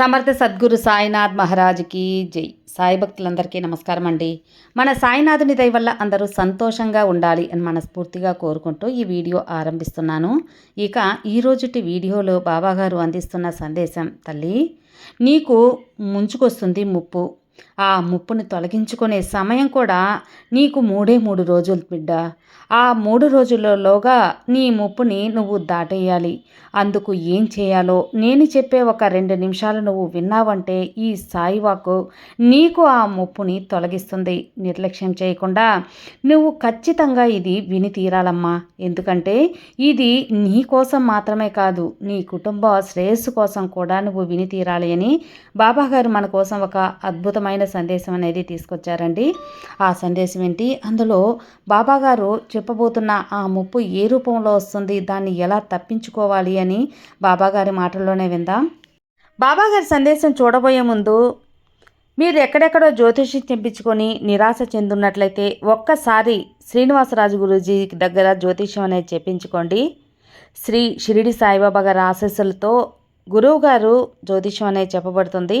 సమర్థ సద్గురు సాయినాథ్ మహారాజ్కి జై. సాయి భక్తులందరికీ నమస్కారం అండి. మన సాయినాథుని దయ వల్ల అందరూ సంతోషంగా ఉండాలి అని మనస్ఫూర్తిగా కోరుకుంటూ ఈ వీడియో ఆరంభిస్తున్నాను. ఇక ఈ రోజుటి వీడియోలో బాబాగారు అందిస్తున్న సందేశం తల్లి నీకు ముంచుకొస్తుంది ముప్పు. ఆ ముప్పును తొలగించుకునే సమయం కూడా నీకు మూడే మూడు రోజులు బిడ్డ. ఆ మూడు రోజులలోగా నీ ముప్పుని నువ్వు దాటేయాలి. అందుకు ఏం చేయాలో నేను చెప్పే ఒక రెండు నిమిషాలు నువ్వు విన్నావంటే ఈ సాయివాకు నీకు ఆ ముప్పుని తొలగిస్తుంది. నిర్లక్ష్యం చేయకుండా నువ్వు ఖచ్చితంగా ఇది విని తీరాలమ్మా. ఎందుకంటే ఇది నీ కోసం మాత్రమే కాదు నీ కుటుంబ శ్రేయస్సు కోసం కూడా నువ్వు విని తీరాలి అని బాబాగారు మన కోసం ఒక అద్భుతమైన సందేశం అనేది తీసుకొచ్చారండి. ఆ సందేశం ఏంటి? అందులో బాబాగారు చెప్పబోతున్న ఆ ముప్పు ఏ రూపంలో వస్తుంది? దాన్ని ఎలా తప్పించుకోవాలి అని బాబాగారి మాటల్లోనే విందాం. బాబాగారి సందేశం చూడబోయే ముందు మీరు ఎక్కడెక్కడో జ్యోతిషి చెప్పించుకొని నిరాశ చెందున్నట్లయితే ఒక్కసారి శ్రీనివాసరాజు గురూజీ దగ్గర జ్యోతిష్యం అనేది చెప్పించుకోండి. శ్రీ షిరిడి సాయిబాబా గారి ఆశీస్సులతో గురువుగారు జ్యోతిష్యం అనేది చెప్పబడుతుంది.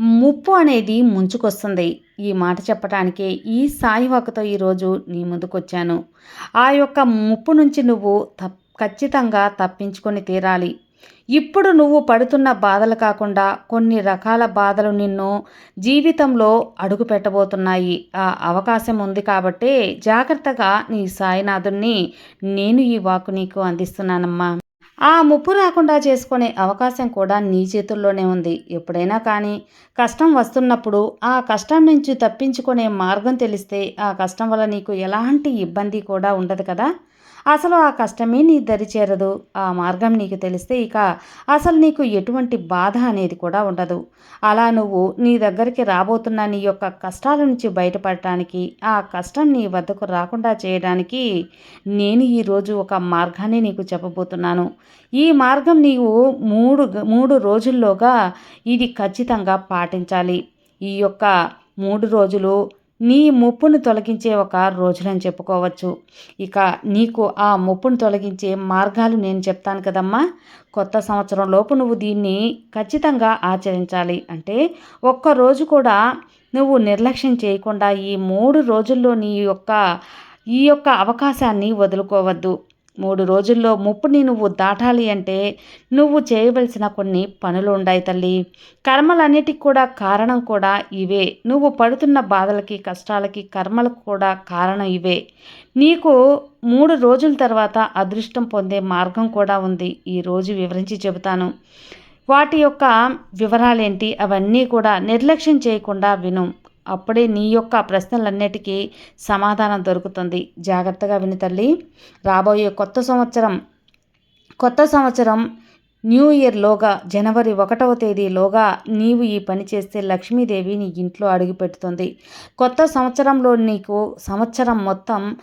ముప్పు అనేది ముంచుకొస్తుంది. ఈ మాట చెప్పటానికే ఈ సాయివాకతో ఈరోజు నీ ముందుకొచ్చాను. ఆ యొక్క ముప్పు నుంచి నువ్వు తప్ ఖచ్చితంగా తప్పించుకొని తీరాలి. ఇప్పుడు నువ్వు పడుతున్న బాధలు కాకుండా కొన్ని రకాల బాధలు నిన్ను జీవితంలో అడుగు పెట్టబోతున్నాయి. ఆ అవకాశం ఉంది కాబట్టి జాగ్రత్తగా నీ సాయినాథుణ్ణి నేను ఈ వాకు నీకు అందిస్తున్నానమ్మా. ఆ ముప్పు రాకుండా చేసుకునే అవకాశం కూడా నీ చేతుల్లోనే ఉంది. ఎప్పుడైనా కానీ కష్టం వస్తున్నప్పుడు ఆ కష్టం నుంచి తప్పించుకునే మార్గం తెలిస్తే ఆ కష్టం వల్ల నీకు ఎలాంటి ఇబ్బంది కూడా ఉండదు కదా? అసలు ఆ కష్టమే నీ దరి చేరదు. ఆ మార్గం నీకు తెలిస్తే ఇక అసలు నీకు ఎటువంటి బాధ అనేది కూడా ఉండదు. అలా నువ్వు నీ దగ్గరికి రాబోతున్న నీ యొక్క కష్టాల నుంచి బయటపడటానికి ఆ కష్టం నీ వద్దకు రాకుండా చేయడానికి నేను ఈరోజు ఒక మార్గాన్ని నీకు చెప్పబోతున్నాను. ఈ మార్గం నీవు మూడు మూడు రోజుల్లోగా ఇది ఖచ్చితంగా పాటించాలి. ఈ యొక్క మూడు రోజులు నీ ముప్పును తొలగించే ఒక రోజులని చెప్పుకోవచ్చు. ఇక నీకు ఆ ముప్పును తొలగించే మార్గాలు నేను చెప్తాను కదమ్మా. కొత్త సంవత్సరం లోపు నువ్వు దీన్ని ఖచ్చితంగా ఆచరించాలి. అంటే ఒక్కరోజు కూడా నువ్వు నిర్లక్ష్యం చేయకుండా ఈ మూడు రోజుల్లో నీ యొక్క ఈ యొక్క అవకాశాన్ని వదులుకోవద్దు. మూడు రోజుల్లో ముప్పుని నువ్వు దాటాలి అంటే నువ్వు చేయవలసిన కొన్ని పనులు ఉన్నాయి తల్లి. కర్మలన్నిటికి కూడా కారణం కూడా ఇవే. నువ్వు పడుతున్న బాధలకి కష్టాలకి కర్మలకు కూడా కారణం ఇవే. నీకు మూడు రోజుల తర్వాత అదృష్టం పొందే మార్గం కూడా ఉంది. ఈరోజు వివరించి చెబుతాను. వాటి యొక్క వివరాలేంటి? అవన్నీ కూడా నిర్లక్ష్యం చేయకుండా విను. అప్పుడే నీ యొక్క ప్రశ్నలన్నిటికీ సమాధానం దొరుకుతుంది. జాగ్రత్తగా విని తల్లి. రాబోయే కొత్త సంవత్సరం కొత్త సంవత్సరం న్యూ ఇయర్లోగా జనవరి ఒకటవ తేదీలోగా నీవు ఈ పని చేస్తే లక్ష్మీదేవి నీ ఇంట్లో అడుగుపెడుతుంది కొత్త సంవత్సరంలో నీకు సంవత్సరం మొత్తం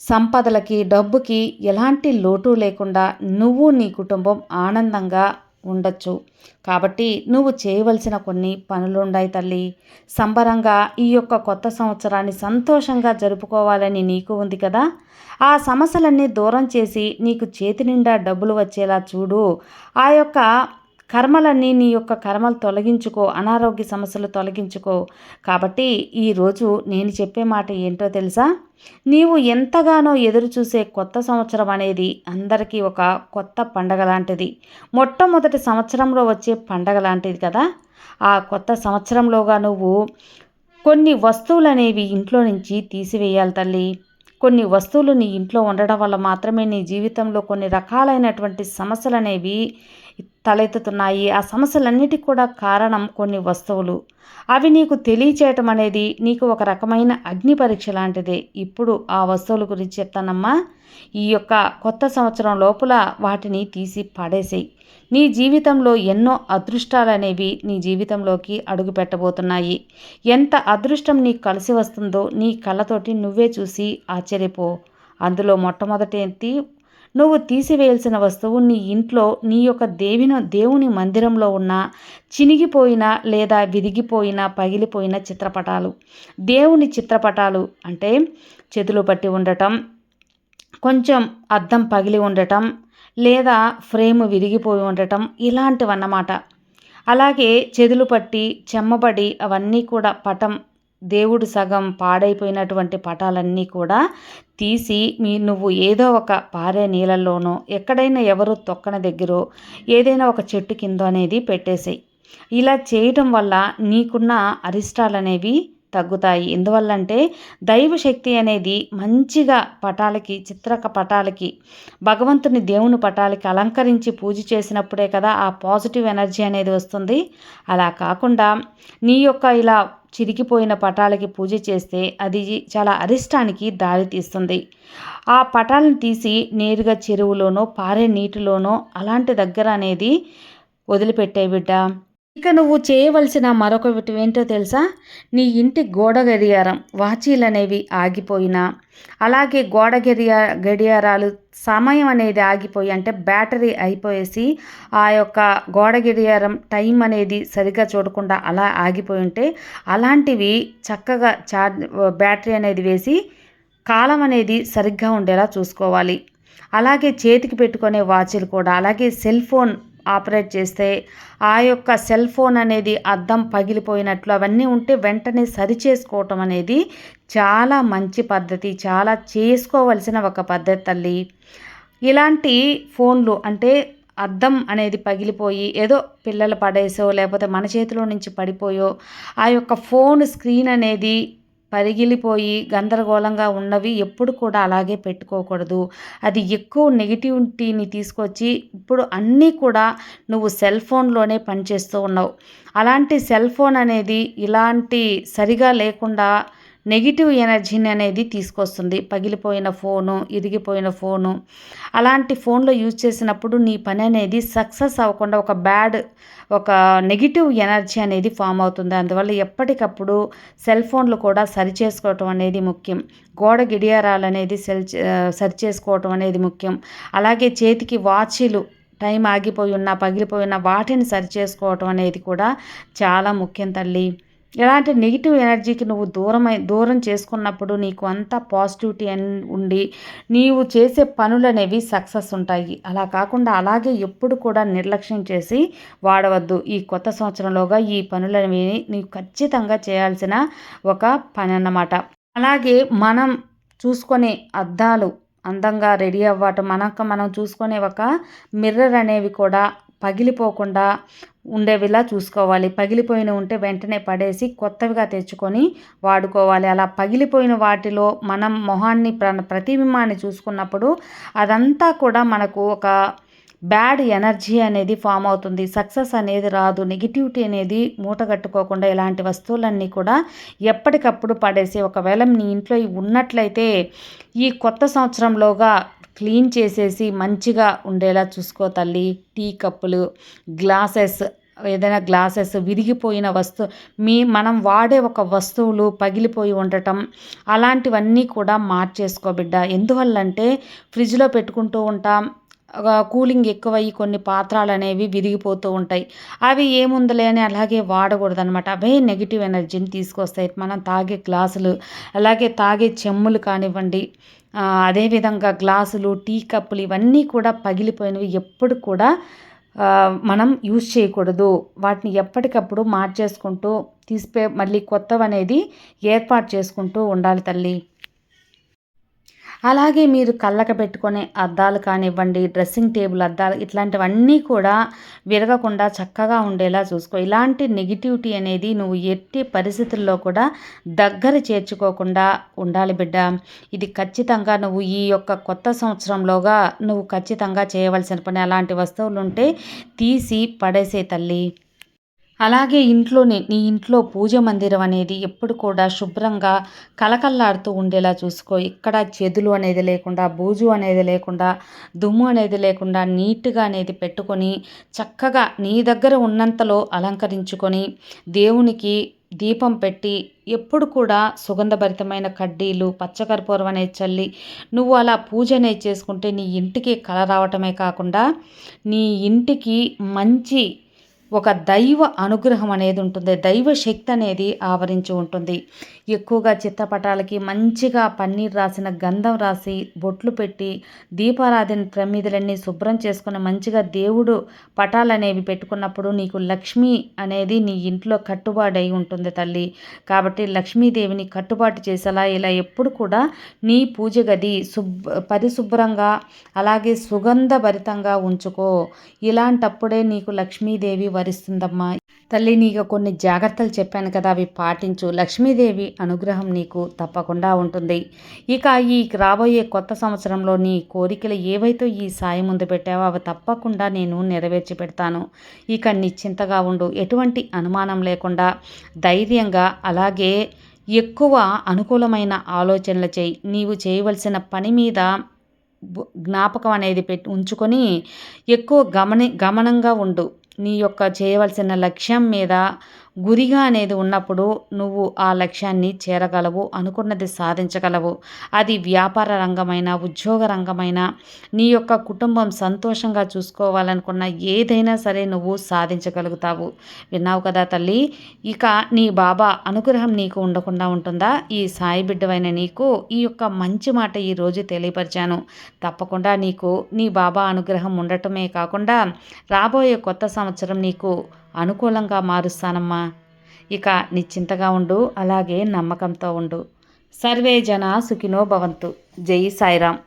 సంపదలకి డబ్బుకి ఎలాంటి లోటు లేకుండా నువ్వు నీ కుటుంబం ఆనందంగా ఉండొచ్చు. కాబట్టి నువ్వు చేయవలసిన కొన్ని పనులుండాయి తల్లి. సంబరంగా ఈ యొక్క కొత్త సంవత్సరాన్ని సంతోషంగా జరుపుకోవాలని నీకు ఉంది కదా? ఆ సమస్యలన్నీ దూరం చేసి నీకు చేతి నిండా డబ్బులు వచ్చేలా చూడు. ఆ యొక్క కర్మలన్నీ నీ యొక్క కర్మలు తొలగించుకో అనారోగ్య సమస్యలు తొలగించుకో. కాబట్టి ఈరోజు నేను చెప్పే మాట ఏంటో తెలుసా? నీవు ఎంతగానో ఎదురు చూసే కొత్త సంవత్సరం అనేది అందరికీ ఒక కొత్త పండగ లాంటిది. మొట్టమొదటి సంవత్సరంలో వచ్చే పండగ లాంటిది కదా? ఆ కొత్త సంవత్సరంలోగా నువ్వు కొన్ని వస్తువులు అనేవి ఇంట్లో నుంచి తీసివేయాలి తల్లి. కొన్ని వస్తువులు నీ ఇంట్లో ఉండడం వల్ల మాత్రమే నీ జీవితంలో కొన్ని రకాలైనటువంటి సమస్యలు అనేవి తలెత్తుతున్నాయి. ఆ సమస్యలన్నిటికీ కూడా కారణం కొన్ని వస్తువులు. అవి నీకు తెలియచేయటం అనేది నీకు ఒక రకమైన అగ్ని పరీక్ష లాంటిదే. ఇప్పుడు ఆ వస్తువుల గురించి చెప్తానమ్మా. ఈ యొక్క కొత్త సంవత్సరం లోపల వాటిని తీసి పడేసేయి. నీ జీవితంలో ఎన్నో అదృష్టాలు అనేవి నీ జీవితంలోకి అడుగు పెట్టబోతున్నాయి ఎంత అదృష్టం నీకు కలిసి వస్తుందో నీ కళ్ళతోటి నువ్వే చూసి ఆశ్చర్యపో. అందులో మొట్టమొదటి నువ్వు తీసివేయాల్సిన వస్తువు నీ ఇంట్లో నీ యొక్క దేవిన దేవుని మందిరంలో ఉన్న చినిగిపోయిన లేదా విరిగిపోయిన పగిలిపోయిన చిత్రపటాలు. దేవుని చిత్రపటాలు అంటే చేతులు పట్టి ఉండటం కొంచెం అద్దం పగిలి ఉండటం లేదా ఫ్రేమ్ విరిగిపోయి ఉండటం ఇలాంటివన్నమాట. అలాగే చెదులు పట్టి చెమ్మబడి అవన్నీ కూడా పటం దేవుడు సగం పాడైపోయినటువంటి పటాలన్నీ కూడా తీసి మీ నువ్వు ఏదో ఒక పారే నీళ్ళల్లోనో ఎక్కడైనా ఎవరు తొక్కన దగ్గర ఏదైనా ఒక చెట్టు కింద అనేది పెట్టేసాయి. ఇలా చేయటం వల్ల నీకున్న అరిష్టాలు అనేవి తగ్గుతాయి. ఎందువల్లంటే దైవశక్తి అనేది మంచిగా పటాలకి చిత్రక పటాలకి భగవంతుని దేవుని పటాలకి అలంకరించి పూజ చేసినప్పుడే కదా ఆ పాజిటివ్ ఎనర్జీ అనేది వస్తుంది. అలా కాకుండా నీ యొక్క ఇలా చిరిగిపోయిన పటాలకి పూజ చేస్తే అది చాలా అరిష్టానికి దారి తీస్తుంది. ఆ పటాలను తీసి నేరుగా చెరువులోనో పారే నీటిలోనో అలాంటి దగ్గర అనేది వదిలిపెట్టే బిడ్డ. ఇక నువ్వు చేయవలసిన మరొక ఏంటో తెలుసా? నీ ఇంటి గోడ గడియారం వాచీలు అనేవి ఆగిపోయినా. అలాగే గోడ గడియా గడియారాలు సమయం అనేది ఆగిపోయి అంటే బ్యాటరీ అయిపోయేసి ఆ యొక్క గోడ గడియారం టైం అనేది సరిగ్గా చూడకుండా అలా ఆగిపోయి ఉంటే అలాంటివి చక్కగా చార్జ్ బ్యాటరీ అనేది వేసి కాలం అనేది సరిగ్గా ఉండేలా చూసుకోవాలి. అలాగే చేతికి పెట్టుకునే వాచీలు కూడా అలాగే సెల్ ఫోన్ ఆపరేట్ చేస్తే ఆ యొక్క సెల్ ఫోన్ అనేది అద్దం పగిలిపోయినట్లు అవన్నీ ఉంటే వెంటనే సరి చేసుకోవటం అనేది చాలా మంచి పద్ధతి చాలా చేసుకోవలసిన ఒక పద్ధతి తల్లి. ఇలాంటి ఫోన్లు అంటే అద్దం అనేది పగిలిపోయి ఏదో పిల్లలు పడేసో లేకపోతే మన చేతిలో నుంచి పడిపోయో ఆ యొక్క ఫోన్ స్క్రీన్ అనేది పరిగిలిపోయి గందరగోళంగా ఉన్నవి ఎప్పుడు కూడా అలాగే పెట్టుకోకూడదు. అది ఎక్కువ నెగిటివిటీని తీసుకొచ్చి ఇప్పుడు అన్నీ కూడా నువ్వు సెల్ ఫోన్లోనే పనిచేస్తూ ఉన్నావు. అలాంటి సెల్ ఫోన్ అనేది ఇలాంటి సరిగా లేకుండా నెగిటివ్ ఎనర్జీని అనేది తీసుకొస్తుంది. పగిలిపోయిన ఫోను ఇరిగిపోయిన ఫోను. అలాంటి ఫోన్లో యూజ్ చేసినప్పుడు నీ పని అనేది సక్సెస్ అవ్వకుండా ఒక బ్యాడ్ ఒక నెగిటివ్ ఎనర్జీ అనేది ఫామ్ అవుతుంది. అందువల్ల ఎప్పటికప్పుడు సెల్ ఫోన్లు కూడా సరి చేసుకోవటం అనేది ముఖ్యం. గోడ గిడియారాలు అనేది సెల్ సరి చేసుకోవటం అనేది ముఖ్యం. అలాగే చేతికి వాచీలు టైం ఆగిపోయి ఉన్నా పగిలిపోయి ఉన్న వాటిని సరి చేసుకోవటం అనేది కూడా చాలా ముఖ్యం తల్లి. ఎలాంటి నెగిటివ్ ఎనర్జీకి నువ్వు దూరమై దూరం చేసుకున్నప్పుడు నీకు అంతా పాజిటివిటీ అని ఉండి నీవు చేసే పనులు అనేవి సక్సెస్ ఉంటాయి. అలా కాకుండా అలాగే ఎప్పుడు కూడా నిర్లక్ష్యం చేసి వాడవద్దు. ఈ కొత్త సంవత్సరంలోగా ఈ పనులనేవి నీవు ఖచ్చితంగా చేయాల్సిన ఒక పని అన్నమాట అలాగే మనం చూసుకునే అద్దాలు అందంగా రెడీ అవ్వటం మనకు మనం చూసుకునే ఒక మిర్రర్ అనేవి కూడా పగిలిపోకుండా ఉండేవిలా చూసుకోవాలి. పగిలిపోయిన ఉంటే వెంటనే పడేసి కొత్తవిగా తెచ్చుకొని వాడుకోవాలి. అలా పగిలిపోయిన వాటిలో మనం మొహాన్ని ప్ర ప్రతిబింబాన్ని చూసుకున్నప్పుడు అదంతా కూడా మనకు ఒక బ్యాడ్ ఎనర్జీ అనేది ఫామ్ అవుతుంది. సక్సెస్ అనేది రాదు. నెగిటివిటీ అనేది మూటగట్టుకోకుండా ఇలాంటి వస్తువులన్నీ కూడా ఎప్పటికప్పుడు పడేసి ఒకవేళ నీ ఇంట్లో ఉన్నట్లయితే ఈ కొత్త సంవత్సరంలోగా క్లీన్ చేసేసి మంచిగా ఉండేలా చూసుకో తల్లి. టీ కప్పులు గ్లాసెస్ ఏదైనా గ్లాసెస్ విరిగిపోయిన వస్తువు మీ మనం వాడే ఒక వస్తువులు పగిలిపోయి ఉండటం అలాంటివన్నీ కూడా మార్చేసుకో బిడ్డ. ఎందువల్లంటే ఫ్రిడ్జ్లో పెట్టుకుంటూ ఉంటాం. కూలింగ్ ఎక్కువయ్యి కొన్ని పాత్రలు అనేవి విరిగిపోతూ ఉంటాయి. అవి ఏముందలే అని అలాగే వాడకూడదనమాట అవే నెగిటివ్ ఎనర్జీని తీసుకొస్తాయి. మనం తాగే గ్లాసులు అలాగే తాగే చెమ్ములు కానివ్వండి అదేవిధంగా గ్లాసులు టీ కప్పులు ఇవన్నీ కూడా పగిలిపోయినవి ఎప్పుడు కూడా మనం యూజ్ చేయకూడదు. వాటిని ఎప్పటికప్పుడు మార్చేసుకుంటూ తీసిపోయి మళ్ళీ కొత్తవి అనేది ఏర్పాటు చేసుకుంటూ ఉండాలి తల్లి. అలాగే మీరు కళ్ళకు పెట్టుకునే అద్దాలు కానివ్వండి డ్రెస్సింగ్ టేబుల్ అద్దాలు ఇట్లాంటివన్నీ కూడా విరగకుండా చక్కగా ఉండేలా చూసుకో. ఇలాంటి నెగిటివిటీ అనేది నువ్వు ఎట్టి పరిస్థితుల్లో కూడా దగ్గర చేర్చుకోకుండా ఉండాలి బిడ్డ. ఇది ఖచ్చితంగా నువ్వు ఈ యొక్క కొత్త సంవత్సరంలోగా నువ్వు ఖచ్చితంగా చేయవలసిన పని. అలాంటి వస్తువులు ఉంటే తీసి పడేసే తల్లి. అలాగే ఇంట్లోనే నీ ఇంట్లో పూజ మందిరం అనేది ఎప్పుడు కూడా శుభ్రంగా కలకల్లాడుతూ ఉండేలా చూసుకో. ఇక్కడ చెదులు అనేది లేకుండా బూజు అనేది లేకుండా దుమ్ము అనేది లేకుండా నీట్గా అనేది పెట్టుకొని చక్కగా నీ దగ్గర ఉన్నంతలో అలంకరించుకొని దేవునికి దీపం పెట్టి ఎప్పుడు కూడా సుగంధభరితమైన కడ్డీలు పచ్చకర్పూరం అనేది చల్లి నువ్వు అలా పూజ అనేది చేసుకుంటే నీ ఇంటికి కల రావటమే కాకుండా నీ ఇంటికి మంచి ఒక దైవ అనుగ్రహం అనేది ఉంటుంది. దైవ శక్తి అనేది ఆవరించి ఉంటుంది. ఎక్కువగా చిత్తపటాలకి మంచిగా పన్నీర్ రాసిన గంధం రాసి బొట్లు పెట్టి దీపారాధన ప్రమిదలన్నీ శుభ్రం చేసుకుని మంచిగా దేవుడు పటాలు అనేవి పెట్టుకున్నప్పుడు నీకు లక్ష్మి అనేది నీ ఇంట్లో కట్టుబాటు అయి ఉంటుంది తల్లి. కాబట్టి లక్ష్మీదేవిని కట్టుబాటు చేసేలా ఇలా ఎప్పుడు కూడా నీ పూజ గది శుభ్ పరిశుభ్రంగా అలాగే సుగంధభరితంగా ఉంచుకో. ఇలాంటప్పుడే నీకు లక్ష్మీదేవి వరిస్తుందమ్మా. తల్లి నీకు కొన్ని జాగ్రత్తలు చెప్పాను కదా అవి పాటించు. లక్ష్మీదేవి అనుగ్రహం నీకు తప్పకుండా ఉంటుంది. ఇక ఈ రాబోయే కొత్త సంవత్సరంలో నీ కోరికలు ఏవైతే ఈ సాయి ముందు పెట్టావో అవి తప్పకుండా నేను నెరవేర్చి పెడతాను. ఇక నిశ్చింతగా ఉండు. ఎటువంటి అనుమానం లేకుండా ధైర్యంగా అలాగే ఎక్కువ అనుకూలమైన ఆలోచనలు చేయి. నీవు చేయవలసిన పని మీద జ్ఞాపకం అనేది పెట్టి ఉంచుకొని ఎక్కువ గమని గమనంగా ఉండు. నీ యొక్క చేయవలసిన లక్ష్యం మీద గురిగా అనేది ఉన్నప్పుడు నువ్వు ఆ లక్ష్యాన్ని చేరగలవు అనుకున్నది సాధించగలవు. అది వ్యాపార రంగమైన ఉద్యోగ రంగమైన నీ యొక్క కుటుంబం సంతోషంగా చూసుకోవాలనుకున్న ఏదైనా సరే నువ్వు సాధించగలుగుతావు. విన్నావు కదా తల్లి? ఇక నీ బాబా అనుగ్రహం నీకు ఉండకుండా ఉంటుందా? ఈ సాయి బిడ్డవైన నీకు ఈ యొక్క మంచి మాట ఈరోజు తెలియపరిచాను. తప్పకుండా నీకు నీ బాబా అనుగ్రహం ఉండటమే కాకుండా రాబోయే కొత్త సంవత్సరం నీకు అనుకూలంగా మారుస్తానమ్మా. ఇక నిశ్చింతగా ఉండు అలాగే నమ్మకంతో ఉండు. సర్వే జన సుఖినో భవంతు. జై సాయిరామ్.